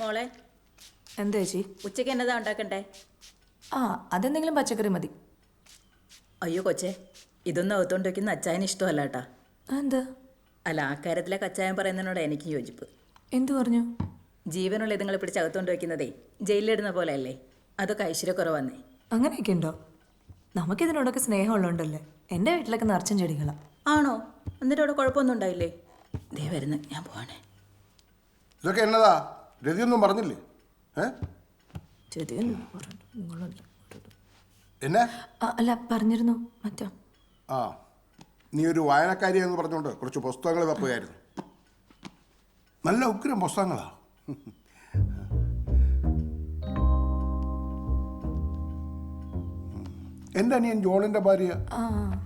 മോളെ എന്താ ചേച്ചി? ഉച്ചയ്ക്ക് എന്നതാ ഉണ്ടാക്കണ്ടേ? ആ അതെന്തെങ്കിലും പച്ചക്കറി മതി. അയ്യോ കൊച്ചേ ഇതൊന്നും അകത്തോണ്ട് വെക്കുന്ന അച്ചായന് ഇഷ്ടമല്ല കേട്ടാ. എന്താ അല്ല ആ കാര്യത്തിലെ കച്ചായം പറയുന്നതിനോട് എനിക്ക് യോജിപ്പ്. എന്തു പറഞ്ഞു? ജീവനുള്ള ഇതുങ്ങളെ പിടിച്ച് അകത്തോണ്ട് വയ്ക്കുന്നതേ ജയിലിലിടുന്ന പോലെ അല്ലേ അതൊക്കെ ഐശ്വര്യക്കുറവാന്നേ അങ്ങനെയൊക്കെ ഉണ്ടോ? നമുക്കിതിനോടൊക്കെ സ്നേഹമുള്ളതുകൊണ്ടല്ലേ എന്റെ വീട്ടിലൊക്കെ നിറച്ചും ചെടികളാണ് ആണോ? എന്നിട്ട് അവിടെ കുഴപ്പമൊന്നും ഉണ്ടായില്ലേ ദേ വരുന്നു ഞാൻ പോവാണേ. ഇതൊക്കെ എന്നതാ? രതിയൊന്നും പറഞ്ഞില്ലേ? ഏ? എന്നെ? അല്ല പറഞ്ഞിരുന്നു. മറ്റോ? ആ. നീ ഒരു വായനക്കാരിയെന്ന് പറഞ്ഞുകൊണ്ട് കുറച്ച് പുസ്തകങ്ങൾ തപ്പുകയായിരുന്നു നല്ല ഉഗ്രം പുസ്തകങ്ങളാ. എന്റെ അനിയൻ ജോണിന്റെ ഭാര്യ.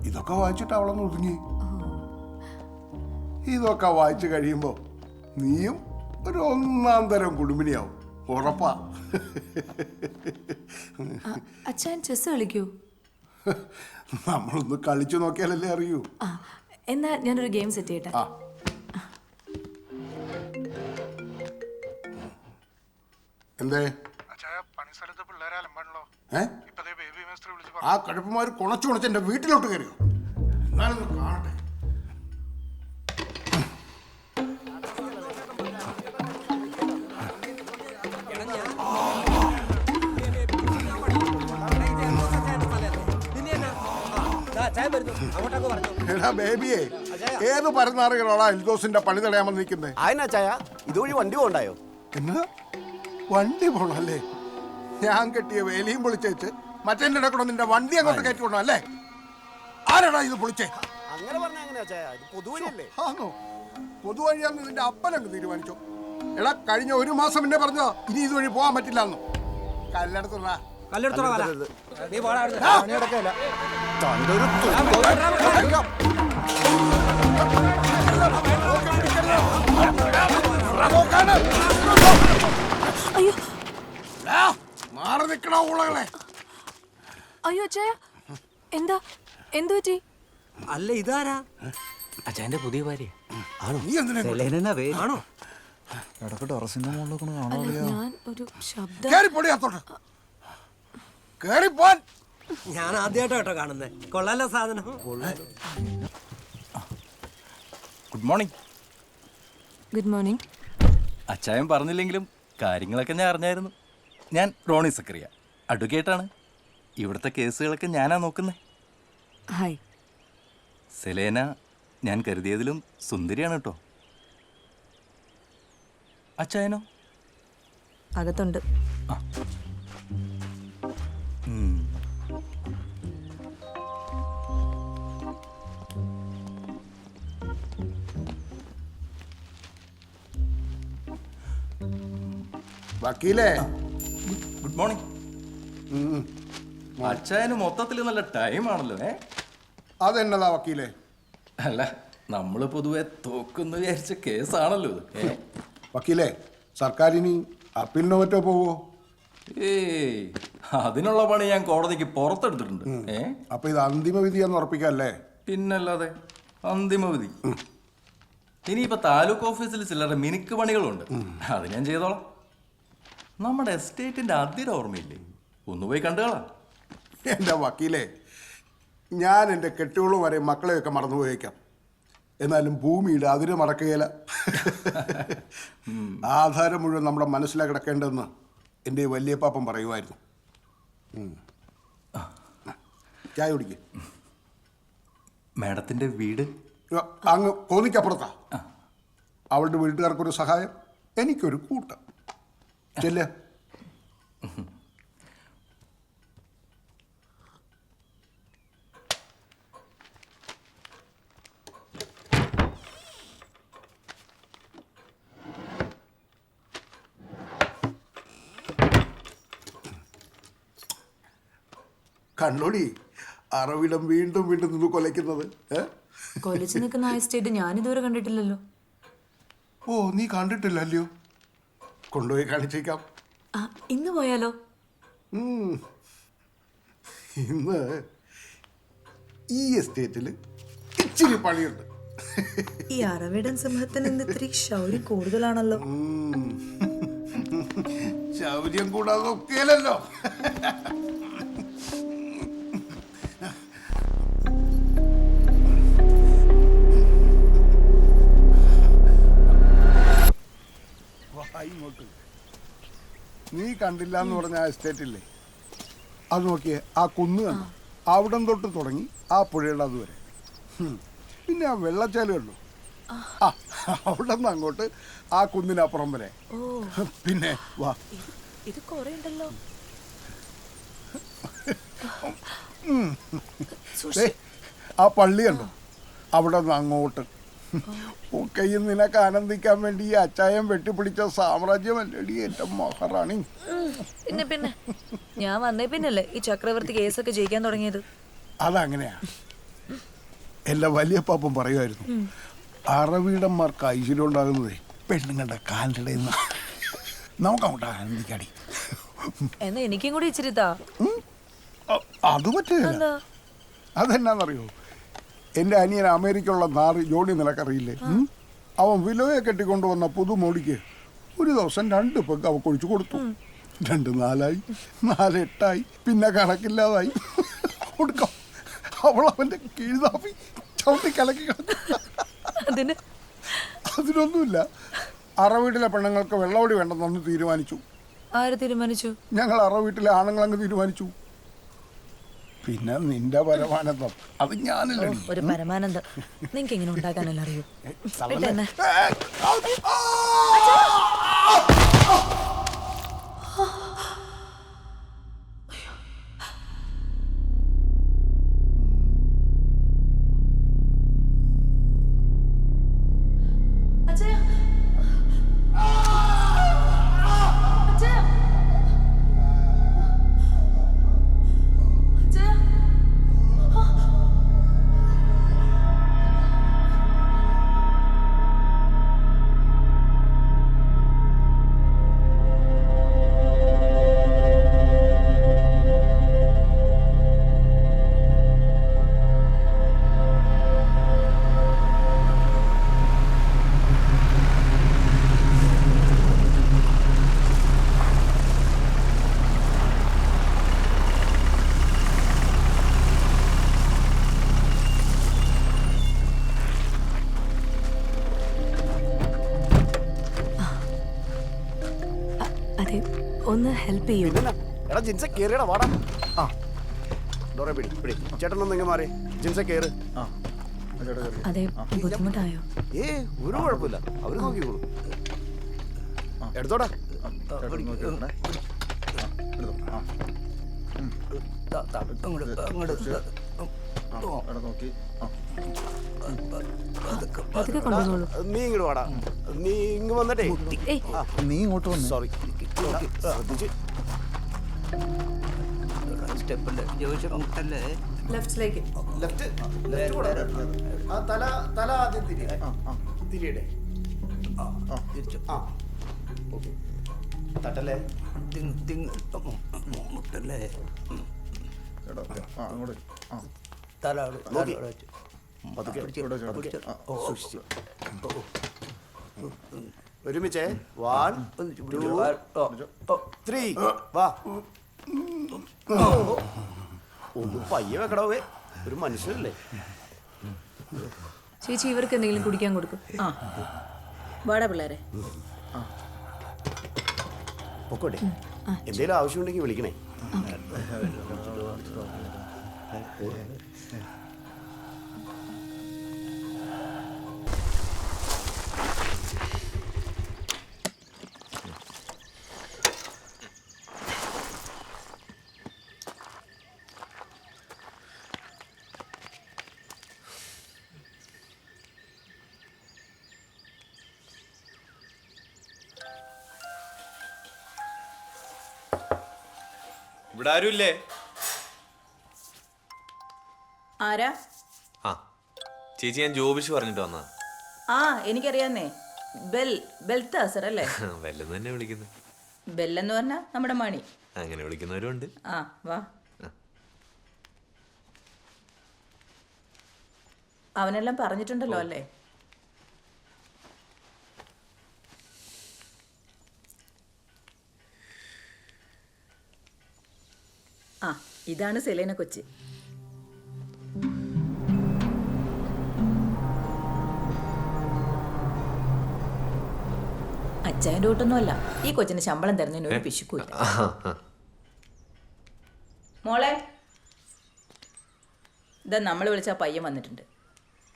ഇതൊക്കെ വായിച്ചിട്ട് അവളൊന്ന് ഒതുങ്ങി. ഇതൊക്കെ വായിച്ചു കഴിയുമ്പോൾ നീയും ഒരു ഒന്നാം തരം കുടുംബിനിയാവും. ഉറപ്പാ. അച്ഛൻ ചെസ് കളിക്കൂ? നമ്മളൊന്ന് കളിച്ചു നോക്കിയാലല്ലേ അറിയൂ. ആ എന്നാ ഞാനൊരു ഗെയിം സെറ്റ് ചെയ്യട്ടെ. ആ. എന്തേ? അച്ചായ പണിസ്ഥലത്ത് പിള്ളേരെ അലമ്പാണല്ലോ. ഏ? ദേ ബേബി മേസ്ത്രി വിളിച്ച് ആ കടുപ്പമാർ കുണച്ചു കുണച്ച് എന്റെ വീട്ടിലോട്ട് കയറിയോ? എന്നാലൊന്ന് കാണട്ടെ. എടാ ബേബിയെ ഏത് പരന്നാറുകളോടാ എൽദോസിന്റെ പണി തടയാമെന്ന് നിൽക്കുന്നേ ആയനാ ചായ ഇതുവഴി വണ്ടി പോണ്ടായോ എന്നാ? വണ്ടി പോണല്ലേ? ഞാൻ കെട്ടിയ വേലിയും പൊളിച്ചേച്ച് മറ്റേ കൂടെ നിന്റെ വണ്ടി അങ്ങോട്ട് കയറ്റി അല്ലേ? ആരാടാ ഇത് പൊളിച്ചേ? അങ്ങനെ പറഞ്ഞാ എങ്ങനെയാ ഇത് പൊതുവഴിയല്ലേ? ആന്നോ. പൊതുവഴിയാന്ന് നിന്റെ അപ്പനങ്ങ് തീരുമാനിച്ചു. എടാ കഴിഞ്ഞ ഒരു മാസം എന്നെ പറഞ്ഞോ ഇനി ഇതുവഴി പോകാൻ പറ്റില്ല എന്നോ കല്ലെടുത്തുള്ള തണ്ടൊരു അയ്യോ മാറി നിക്കണ ഊളകളെ? അയ്യോ അച്ഛായ എന്താ? എന്തു പറ്റി? അല്ല ഇതാരാ? അച്ഛന്റെ പുതിയ ഭാര്യ. നീ എന്തിനാ ആണോ? ഇടയ്ക്ക് ടെറസിന്റെ ഒന്ന് കാണാൻ അല്ല ഞാൻ ഒരു ശബ്ദം. കേറി പൊടി അത്തോട്ട് കേറിപ്പോൻ ഞാൻ ആദ്യമായിട്ടോ കേട്ടോ കാണുന്നത് കൊള്ളാലോ സാധനം. ഗുഡ് മോർണിംഗ് ഗുഡ് മോർണിംഗ് അച്ചായം പറഞ്ഞില്ലെങ്കിലും കാര്യങ്ങളൊക്കെ ഞാൻ അറിഞ്ഞായിരുന്നു. ഞാൻ റോണി സക്രിയ അഡ്വക്കേറ്റാണ് ഇവിടുത്തെ കേസുകളൊക്കെ ഞാനാ നോക്കുന്നത് ഹായ് സെലേന ഞാൻ കരുതിയതിലും സുന്ദരിയാണ് കേട്ടോ. അച്ചായനോ? അകത്തുണ്ട്. ഉം. വക്കീലേ? Good morning. അച്ചായന് മൊത്തത്തിൽ നല്ല ടൈം ആണല്ലോ ഏ? അതെന്നതാ വക്കീലേ? അല്ല നമ്മൾ പൊതുവെ തോക്കുന്നു വിചാരിച്ച കേസാണല്ലോ ഇത് വക്കീലേ സർക്കാരിനി അപ്പീലിനോ മറ്റോ പോവോ? ഏയ് അതിനുള്ള പണി ഞാൻ കോടതിക്ക് പുറത്തെടുത്തിട്ടുണ്ട് ഏ? അപ്പൊ ഇത് അന്തിമ വിധിയാന്ന് ഉറപ്പിക്കല്ലേ? പിന്നല്ലാതെ അന്തിമ വിധി. ഇനിയിപ്പോ താലൂക്ക് ഓഫീസിൽ ചിലരുടെ മിനുക്ക് പണികളുണ്ട്. അത് ഞാൻ ചെയ്തോളാം. നമ്മുടെ എസ്റ്റേറ്റിന്റെ അതിര ഓർമ്മയില്ലേ? ഒന്ന് പോയി കണ്ടുകളാ എന്റെ വക്കീലേ ഞാൻ എന്റെ കെട്ടുകളും വരെ മക്കളെയൊക്കെ മറന്നുപോയേക്കാം എന്നാലും ഭൂമിയുടെ അതിര് മറക്കുകയില്ല. ആധാരം മുഴുവൻ നമ്മുടെ മനസ്സിലാ കിടക്കേണ്ടതെന്ന് എന്റെ വലിയ പാപ്പൻ പറയുമായിരുന്നു. ചായ കുടിക്ക്. മാഡത്തിന്റെ വീട്? അങ്ങ് കോന്നിക്കപ്പുറത്താ. അവളുടെ വീട്ടുകാർക്കൊരു സഹായം എനിക്കൊരു കൂട്ടം. ചെല്ലേ. കണ്ണോടി അറവിടം വീണ്ടും വീണ്ടും നിന്ന് കൊലയ്ക്കുന്നത് കൊലച്ചു നിൽക്കുന്ന ആ എസ്റ്റേറ്റ് ഇതുവരെ കണ്ടിട്ടില്ലല്ലോ. ഓ നീ കണ്ടിട്ടില്ലല്ലോ കൊണ്ടുപോയി കാണിച്ചേക്കാം. ആ ഇന്ന് പോയാലോ? ഉം. ഇന്ന് ഈ എസ്റ്റേറ്റിൽ ഇച്ചിരി പണിയുണ്ട്. ഈ അറവിടൻ സിംഹത്തിന് ഇന്ന് ഇത്തിരി ശൗര്യം കൂടുതലാണല്ലോ. ശൗര്യം കൂടാതെ ഒക്കെയല്ലോ ഇങ്ങോട്ട് നീ കണ്ടില്ല എന്ന് പറഞ്ഞ ആ എസ്റ്റേറ്റ് ഇല്ലേ? അത് നോക്കിയേ ആ കുന്ന് കണ്ടു? അവിടം തൊട്ട് തുടങ്ങി ആ പുഴയുടെ അതുവരെ. പിന്നെ ആ വെള്ളച്ചാൽ ഉള്ളു ആ. അവിടെ നിന്ന് അങ്ങോട്ട് ആ കുന്നിനപ്പുറം വരെ. പിന്നെ വാ. ഇത് കൊറേ ഉണ്ടല്ലോ. ആ പള്ളി കണ്ടോ? അവിടെ നിന്ന് അങ്ങോട്ട് ഒക്കെയും നിനക്ക് ആനന്ദിക്കാൻ വേണ്ടി ഈ അച്ചായം വെട്ടിപ്പിടിച്ച സാമ്രാജ്യമല്ലടി എന്റെ മഹാറാണി. പിന്നെ പിന്നെ. ഞാൻ വന്നേ പിന്നല്ലേ ഈ ചക്രവർത്തി കേസൊക്കെ ജയിക്കാൻ തുടങ്ങിയത്? അതങ്ങനെയാ. എല്ലാ വലിയ പാപ്പം പറയുമായിരുന്നു അറവീടന്മാർക്ക് ഐശ്വര്യം ഉണ്ടാകുന്നതേ പെണ്ണുങ്ങളുടെ കാലിന്റെ നമുക്കങ്ങോട്ട് ആനന്ദിക്കാടി എന്നാ എനിക്കും കൂടി ഇച്ചിരി താ. അത് പറ്റില്ല അതെന്നാന്നറിയോ? എന്റെ അനിയൻ അമേരിക്കയിലുള്ള നാറ് ജോണി നിനക്കറിയില്ലേ? അവൻ വിലോയെ കെട്ടിക്കൊണ്ടുവന്ന പുതുമോടിക്ക് ഒരു ദിവസം രണ്ട് പെഗ് അവ കൊഴിച്ചു കൊടുത്തു. രണ്ട് നാലായി നാല് എട്ടായി പിന്നെ കണക്കില്ലാതായി. കൊടുക്കാം. അവൾ അവന്റെ കീഴ്താപ്പി ചവിട്ടി കലക്കി. അതിന്? അതിനൊന്നുമില്ല. അറവീട്ടിലെ പെണ്ണുങ്ങൾക്ക് വെള്ളവടി വേണ്ടെന്നൊന്ന് തീരുമാനിച്ചു. ആര് തീരുമാനിച്ചു? ഞങ്ങൾ അറവീട്ടിലെ ആണുങ്ങളങ്ങ് തീരുമാനിച്ചു. പിന്നെ നിന്റെ പരമാനന്ദം. അത് ഞാനല്ലേ ഒരു പരമാനന്ദം. നിങ്ങക്ക് ഇങ്ങനെ ഉണ്ടാക്കാനല്ല അറിയൂ? ഒന്ന് ഹെൽപ്പ് ചെയ്യൂ. പിന്നെ എടാ ജിൻസ കേറിയടാ വാടാ. ആ. ഡോറെ പിടി പിടി. ചേട്ടൻ ഒന്ന് ഇങ്ങ് മാറി. ജിൻസ കേറ്. അതെ ബുദ്ധിമുട്ടായോ? ഏ ഒരു കുഴപ്പമില്ല. അവർ നോക്കിക്കോളൂ. എടുത്തോടാ. അതൊക്കെ കൊണ്ടുപോകുള്ളൂ. നീ ഇങ്ങോട്ട് വാടാ. നീ ഇങ്ങ് വന്നിട്ടേ. നീ ഇങ്ങോട്ട് വന്നു. സോറി ശ്രദ്ധിച്ച്. ലെഫ്റ്റിലേക്ക് ലെഫ്റ്റ് ലെഫ്റ്റ് കൂടെ ആ തല തല ആദ്യം തിരിയേ. തിരിയടെ. ആ തിരിച്ചു. ആ. ഓക്കെ. തട്ടല്ലേ? നോക്കി. പതുക്കെ പതുക്കെ സൂക്ഷിച്ച്. ഒരുമിച്ചേ വൺ ടു ത്രീ വാ ഒന്ന് പയ്യെ വെക്കടാവേ ഒരു മനുഷ്യരല്ലേ ചേച്ചി ഇവർക്ക് എന്തെങ്കിലും കുടിക്കാൻ കൊടുക്കും ആ വാടാ പിള്ളേരെ പൊക്കോട്ടെ എന്തെങ്കിലും ആവശ്യമുണ്ടെങ്കിൽ വിളിക്കണേ ഇവിടെ ആരുമില്ലേ? ആരാ? ആ ചേച്ചി ഞാൻ ജോബിഷ് പറഞ്ഞിട്ട് വന്നാ ആ എനിക്കറിയാന്നേ. ബെൽ ബെൽത്ത സർ അല്ലേ? ബെല്ലെന്ന് തന്നെ വിളിക്കുന്നത് ബെല്ലെന്ന് പറഞ്ഞാ നമ്മുടെ മണി. അങ്ങനെ വിളിക്കുന്നവരുണ്ട് ആ വാ. അവനെല്ലാം പറഞ്ഞിട്ടുണ്ടല്ലോ അല്ലേ? ആ ഇതാണ് സെലേന കൊച്ച്. അച്ചായന്റെ കൂട്ടൊന്നുമല്ല ഈ കൊച്ചിന് ശമ്പളം തരുന്നതിന് ഒരു പിശുക്കൂല മോളെ ഇതാ നമ്മൾ വിളിച്ച പയ്യൻ വന്നിട്ടുണ്ട്.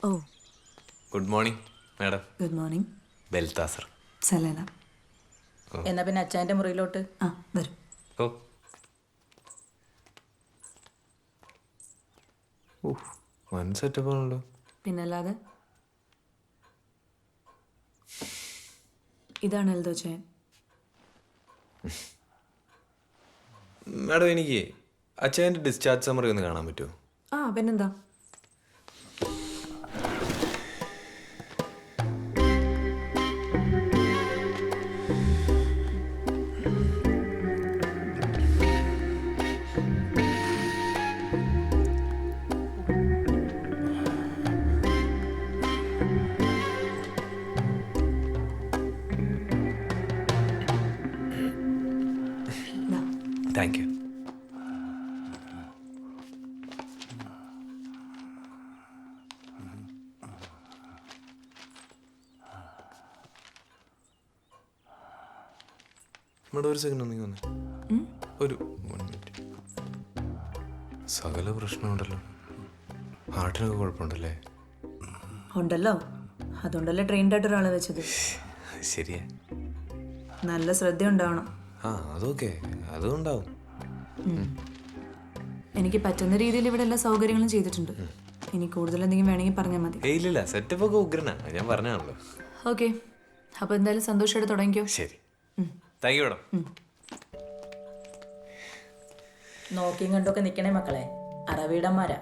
ഓ. Good morning madam. Good morning. Balthazar Salena. എന്നാ പിന്നെ അച്ചായന്റെ മുറിയിലോട്ട്? ആ വരും. ഓ. വൺ സെറ്റപ്പ് ആണല്ലോ പിന്നല്ലാതെ? ഇതാണ് എൽദോ ചേൻ മാഡം എനിക്ക് അച്ഛന്റെ ഡിസ്ചാർജ് സമറി ഒന്ന് കാണാൻ പറ്റുമോ? ആ പിന്നെന്താ? Thank you. നമ്മുടെ ഒരു സെക്കൻഡ് ഒന്നെങ്കിൽ വന്നേ. ഒരു വൺ മിനിറ്റ് സകല പ്രശ്നമുണ്ടല്ലോ. ഹാർട്ടിനൊക്കെ കുഴപ്പമുണ്ടല്ലേ? ഉണ്ടല്ലോ. അതുകൊണ്ടല്ലേ ട്രെയിൻഡായിട്ട് ഒരാളെ വെച്ചത്. ശരിയാ. നല്ല ശ്രദ്ധ ഉണ്ടാവണം ആ അതൊക്കെ. അതുണ്ടാവും. എനിക്ക് പറ്റുന്ന രീതിയിൽ ഇവിടെ എല്ലാ സൗകര്യങ്ങളും ചെയ്തിട്ടുണ്ട്. ഇനി കൂടുതൽ എന്തെങ്കിലും വേണമെങ്കിൽ പറഞ്ഞാൽ മതി. ഏയ് ഇല്ലില്ല. സെറ്റപ്പ് ഒക്കെ ഉഗ്രനാ. ഞാൻ പറഞ്ഞാണല്ലോ ഓക്കെ. അപ്പോൾ എന്തായാലും സന്തോഷമായിട്ട് തുടങ്ങിക്കോ. ശരി. താങ്ക് യു മാഡം നോക്കിയും കണ്ടൊക്കെ നിൽക്കണേ മക്കളെ. അറവീടന്മാരാ.